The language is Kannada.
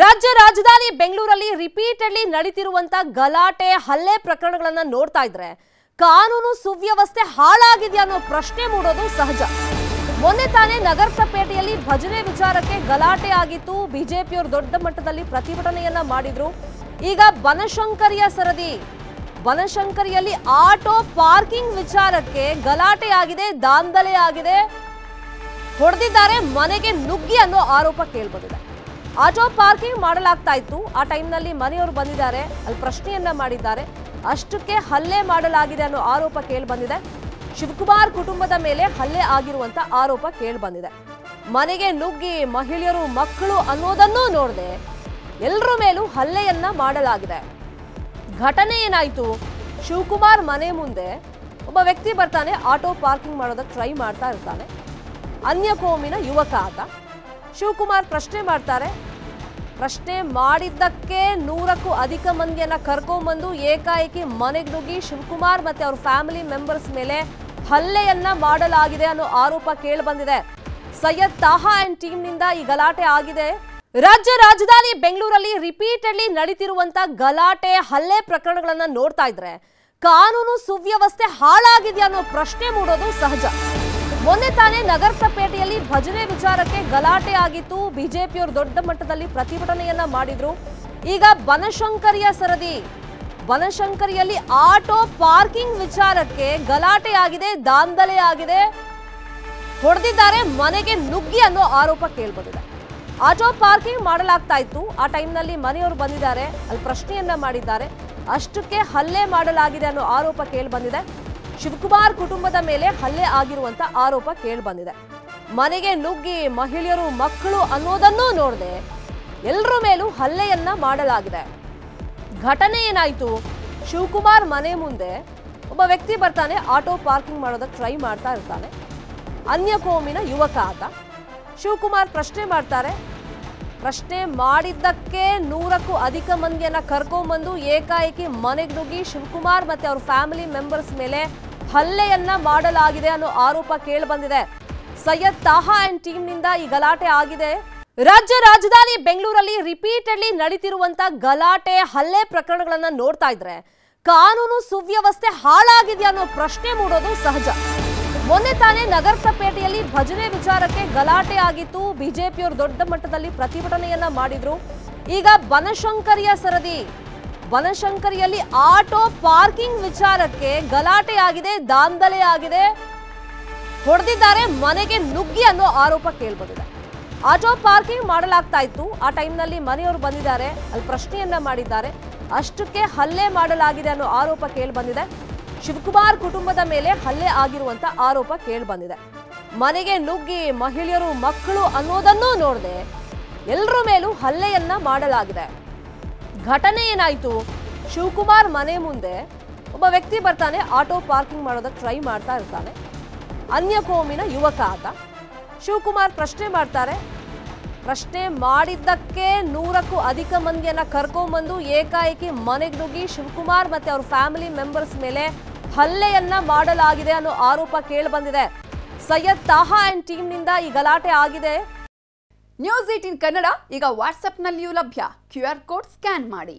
ರಾಜ್ಯ ರಾಜಧಾನಿ ಬೆಂಗಳೂರಲ್ಲಿ ರಿಪೀಟೆಡ್ಲಿ ನಡೀತಿರುವಂತ ಗಲಾಟೆ, ಹಲ್ಲೆ ಪ್ರಕರಣಗಳನ್ನ ನೋಡ್ತಾ ಇದ್ರೆ ಕಾನೂನು ಸುವ್ಯವಸ್ಥೆ ಹಾಳಾಗಿದೆಯಾ ಅನ್ನೋ ಪ್ರಶ್ನೆ ಮೂಡೋದು ಸಹಜ. ಮೊನ್ನೆ ತಾನೇ ನಗರಸಪೇಟೆಯಲ್ಲಿ ಭಜನೆ ವಿಚಾರಕ್ಕೆ ಗಲಾಟೆ ಆಗಿತ್ತು. ಬಿಜೆಪಿಯವರು ದೊಡ್ಡ ಮಟ್ಟದಲ್ಲಿ ಪ್ರತಿಭಟನೆಯನ್ನ ಮಾಡಿದ್ರು. ಈಗ ಬನಶಂಕರಿಯ ಸರದಿ. ಬನಶಂಕರಿಯಲ್ಲಿ ಆಟೋ ಪಾರ್ಕಿಂಗ್ ವಿಚಾರಕ್ಕೆ ಗಲಾಟೆ ಆಗಿದೆ, ದಾಂಧಲೆ ಆಗಿದೆ. ಹೊಡೆದಿದ್ದಾರೆ ಮನೆಗೆ ನುಗ್ಗಿ ಅನ್ನೋ ಆರೋಪ ಕೇಳ್ಬಂದಿದೆ. ಆಟೋ ಪಾರ್ಕಿಂಗ್ ಮಾಡಲಾಗ್ತಾ ಇತ್ತು. ಆ ಟೈಮ್ನಲ್ಲಿ ಮನೆಯವರು ಬಂದಿದ್ದಾರೆ. ಅಲ್ಲಿ ಪ್ರಶ್ನೆಯನ್ನ ಮಾಡಿದ್ದಾರೆ. ಅಷ್ಟಕ್ಕೆ ಹಲ್ಲೆ ಮಾಡಲಾಗಿದೆ ಅನ್ನೋ ಆರೋಪ ಕೇಳ್ಬಂದಿದೆ. ಶಿವಕುಮಾರ್ ಕುಟುಂಬದ ಮೇಲೆ ಹಲ್ಲೆ ಆಗಿರುವಂತ ಆರೋಪ ಕೇಳ್ಬಂದಿದೆ. ಮನೆಗೆ ನುಗ್ಗಿ ಮಹಿಳೆಯರು, ಮಕ್ಕಳು ಅನ್ನೋದನ್ನೂ ನೋಡದೆ ಎಲ್ಲರ ಮೇಲೂ ಹಲ್ಲೆಯನ್ನ ಮಾಡಲಾಗಿದೆ. ಘಟನೆ ಏನಾಯ್ತು? ಶಿವಕುಮಾರ್ ಮನೆ ಮುಂದೆ ಒಬ್ಬ ವ್ಯಕ್ತಿ ಬರ್ತಾನೆ. ಆಟೋ ಪಾರ್ಕಿಂಗ್ ಮಾಡೋದಕ್ಕೆ ಟ್ರೈ ಮಾಡ್ತಾ ಇರ್ತಾನೆ. ಅನ್ಯ ಕೋಮಿನ ಯುವಕ ಆತ. ಶಿವಕುಮಾರ್ ಪ್ರಶ್ನೆ ಮಾಡ್ತಾರೆ. ಪ್ರಶ್ನೆ ಮಾಡಿದ್ದಕ್ಕೆ ನೂರಕ್ಕೂ ಅಧಿಕ ಮಂದಿಯನ್ನ ಕರ್ಕೊಂಬಂದು ಏಕಾಏಕಿ ಮನೆಗೆ ನುಗ್ಗಿ ಶಿವಕುಮಾರ್ ಮತ್ತೆ ಅವ್ರ ಫ್ಯಾಮಿಲಿ ಮೆಂಬರ್ಸ್ ಮೇಲೆ ಹಲ್ಲೆಯನ್ನ ಮಾಡಲಾಗಿದೆ ಅನ್ನೋ ಆರೋಪ ಕೇಳಿಬಂದಿದೆ. ಸೈಯದ್ ತಾಹಾ ಅಂಡ್ ಟೀಮ್ನಿಂದ ಈ ಗಲಾಟೆ ಆಗಿದೆ. ರಾಜ್ಯ ರಾಜಧಾನಿ ಬೆಂಗಳೂರಲ್ಲಿ ರಿಪೀಟೆಡ್ಲಿ ನಡೀತಿರುವಂತ ಗಲಾಟೆ, ಹಲ್ಲೆ ಪ್ರಕರಣಗಳನ್ನ ನೋಡ್ತಾ ಇದ್ರೆ ಕಾನೂನು ಸುವ್ಯವಸ್ಥೆ ಹಾಳಾಗಿದೆಯಾ ಅನ್ನೋ ಪ್ರಶ್ನೆ ಮೂಡೋದು ಸಹಜ. ಮೊನ್ನೆ ತಾನೇ ನಗರಸಪೇಟೆಯಲ್ಲಿ ಭಜನೆ ವಿಚಾರಕ್ಕೆ ಗಲಾಟೆ ಆಗಿತ್ತು. ಬಿಜೆಪಿಯವರು ದೊಡ್ಡ ಮಟ್ಟದಲ್ಲಿ ಪ್ರತಿಭಟನೆಯನ್ನ ಮಾಡಿದ್ರು. ಈಗ ಬನಶಂಕರಿಯ ಸರದಿ. ಬನಶಂಕರಿಯಲ್ಲಿ ಆಟೋ ಪಾರ್ಕಿಂಗ್ ವಿಚಾರಕ್ಕೆ ಗಲಾಟೆ ಆಗಿದೆ, ದಾಂಧಲೆ ಆಗಿದೆ. ಹೊಡೆದಿದ್ದಾರೆ, ಮನೆಗೆ ನುಗ್ಗಿ ಅನ್ನೋ ಆರೋಪ ಕೇಳ್ಬಂದಿದೆ. ಆಟೋ ಪಾರ್ಕಿಂಗ್ ಮಾಡಲಾಗ್ತಾ ಇತ್ತು. ಆ ಟೈಮ್ನಲ್ಲಿ ಮನೆಯವರು ಬಂದಿದ್ದಾರೆ, ಅಲ್ಲಿ ಪ್ರಶ್ನೆಯನ್ನ ಮಾಡಿದ್ದಾರೆ. ಅಷ್ಟಕ್ಕೆ ಹಲ್ಲೆ ಮಾಡಲಾಗಿದೆ ಅನ್ನೋ ಆರೋಪ ಕೇಳ್ಬಂದಿದೆ. ಶಿವಕುಮಾರ್ ಕುಟುಂಬದ ಮೇಲೆ ಹಲ್ಲೆ ಆಗಿರುವಂತ ಆರೋಪ ಕೇಳಿಬಂದಿದೆ ಮನೆಗೆ ನುಗ್ಗಿ ಮಹಿಳೆಯರು ಮಕ್ಕಳು ಅನ್ನೋದನ್ನೂ ನೋಡದೆ ಎಲ್ಲರ ಮೇಲೂ ಹಲ್ಲೆಯನ್ನ ಮಾಡಲಾಗಿದೆ. ಘಟನೆ ಏನಾಯ್ತು? ಶಿವಕುಮಾರ್ ಮನೆ ಮುಂದೆ ಒಬ್ಬ ವ್ಯಕ್ತಿ ಬರ್ತಾನೆ, ಆಟೋ ಪಾರ್ಕಿಂಗ್ ಮಾಡೋದಕ್ಕೆ ಟ್ರೈ ಮಾಡ್ತಾ ಇರ್ತಾನೆ. ಅನ್ಯ ಕೋಮಿನ ಯುವಕ ಆತ. ಶಿವಕುಮಾರ್ ಪ್ರಶ್ನೆ ಮಾಡ್ತಾರೆ, ಪ್ರಶ್ನೆ ಮಾಡಿದ್ದಕ್ಕೆ ನೂರಕ್ಕೂ ಅಧಿಕ ಮಂದಿಯನ್ನ ಕರ್ಕೊಂಬಂದು ಏಕಾಏಕಿ ಮನೆಗೆ ನುಗ್ಗಿ ಶಿವಕುಮಾರ್ ಮತ್ತೆ ಅವ್ರ ಫ್ಯಾಮಿಲಿ ಮೆಂಬರ್ಸ್ ಮೇಲೆ ಹಲ್ಲೆಯನ್ನ ಮಾಡಲಾಗಿದೆ ಅನ್ನೋ ಆರೋಪ ಕೇಳಿಬಂದಿದೆ. ಸೈಯದ್ ತಾಹಾ ಅಂಡ್ ಟೀಮ್ನಿಂದ ಈ ಗಲಾಟೆ ಆಗಿದೆ. ರಾಜ್ಯ ರಾಜಧಾನಿ ಬೆಂಗಳೂರಲ್ಲಿ ರಿಪೀಟೆಡ್ಲಿ ನಡೀತಿರುವಂತ ಗಲಾಟೆ, ಹಲ್ಲೆ ಪ್ರಕರಣಗಳನ್ನ ನೋಡ್ತಾ ಇದ್ರೆ ಕಾನೂನು ಸುವ್ಯವಸ್ಥೆ ಹಾಳಾಗಿದೆ ಅನ್ನೋ ಪ್ರಶ್ನೆ ಮೂಡೋದು ಸಹಜ. ಮೊನ್ನೆ ತಾನೇ ನಗರಸಪೇಟೆಯಲ್ಲಿ ಭಜನೆ ವಿಚಾರಕ್ಕೆ ಗಲಾಟೆ ಆಗಿತ್ತು. ಬಿಜೆಪಿಯವರು ದೊಡ್ಡ ಮಟ್ಟದಲ್ಲಿ ಪ್ರತಿಭಟನೆಯನ್ನ ಮಾಡಿದ್ರು. ಈಗ ಬನಶಂಕರಿಯ ಸರದಿ. ಬನಶಂಕರಿಯಲ್ಲಿ ಆಟೋ ಪಾರ್ಕಿಂಗ್ ವಿಚಾರಕ್ಕೆ ಗಲಾಟೆ ಆಗಿದೆ ದಾಂಧಲೆ ಆಗಿದೆ ಹೊಡೆದಿದ್ದಾರೆ, ಮನೆಗೆ ನುಗ್ಗಿ ಅನ್ನೋ ಆರೋಪ ಕೇಳ್ಬಂದಿದೆ. ಆಟೋ ಪಾರ್ಕಿಂಗ್ ಮಾಡಲಾಗ್ತಾ ಇತ್ತು. ಆ ಟೈಮ್ನಲ್ಲಿ ಮನೆಯವರು ಬಂದಿದ್ದಾರೆ, ಅಲ್ಲಿ ಪ್ರಶ್ನೆಯನ್ನ ಮಾಡಿದ್ದಾರೆ. ಅಷ್ಟಕ್ಕೆ ಹಲ್ಲೆ ಮಾಡಲಾಗಿದೆ ಅನ್ನೋ ಆರೋಪ ಕೇಳಿಬಂದಿದೆ. ಶಿವಕುಮಾರ್ ಕುಟುಂಬದ ಮೇಲೆ ಹಲ್ಲೆ ಆಗಿರುವಂತ ಆರೋಪ ಕೇಳಿಬಂದಿದೆ. ಮನೆಗೆ ನುಗ್ಗಿ, ಮಹಿಳೆಯರು, ಮಕ್ಕಳು ಅನ್ನೋದನ್ನೂ ನೋಡದೆ ಎಲ್ಲರ ಮೇಲೂ ಹಲ್ಲೆಯನ್ನ ಮಾಡಲಾಗಿದೆ. ಘಟನೆ ಏನಾಯ್ತು? ಶಿವಕುಮಾರ್ ಮನೆ ಮುಂದೆ ಒಬ್ಬ ವ್ಯಕ್ತಿ ಬರ್ತಾನೆ, ಆಟೋ ಪಾರ್ಕಿಂಗ್ ಮಾಡೋದಕ್ಕೆ ಟ್ರೈ ಮಾಡ್ತಾ ಇರ್ತಾನೆ. ಅನ್ಯ ಕೋಮಿನ ಯುವಕ ಆತ. ಶಿವಕುಮಾರ್ ಪ್ರಶ್ನೆ ಮಾಡ್ತಾರೆ, ಪ್ರಶ್ನೆ ಮಾಡಿದ್ದಕ್ಕೆ ನೂರಕ್ಕೂ ಅಧಿಕ ಮಂದಿಯನ್ನ ಕರ್ಕೊಂಬಂದು ಏಕಾಏಕಿ ಮನೆಗೆ ನುಗ್ಗಿ ಶಿವಕುಮಾರ್ ಮತ್ತೆ ಅವ್ರ ಫ್ಯಾಮಿಲಿ ಮೆಂಬರ್ಸ್ ಮೇಲೆ ಹಲ್ಲೆಯನ್ನ ಮಾಡಲಾಗಿದೆ ಅನ್ನೋ ಆರೋಪ ಕೇಳಿಬಂದಿದೆ. ಸೈಯದ್ ತಾಹಾ ಅಂಡ್ ಟೀಮ್ನಿಂದ ಈ ಗಲಾಟೆ ಆಗಿದೆ. ನ್ಯೂಸ್ ಏಟಿನ್ ಕನ್ನಡ ಈಗ ವಾಟ್ಸ್ಆಪ್ನಲ್ಲಿಯೂ ಲಭ್ಯ ಕ್ಯೂ ಆರ್ ಕೋಡ್ ಸ್ಕ್ಯಾನ್ ಮಾಡಿ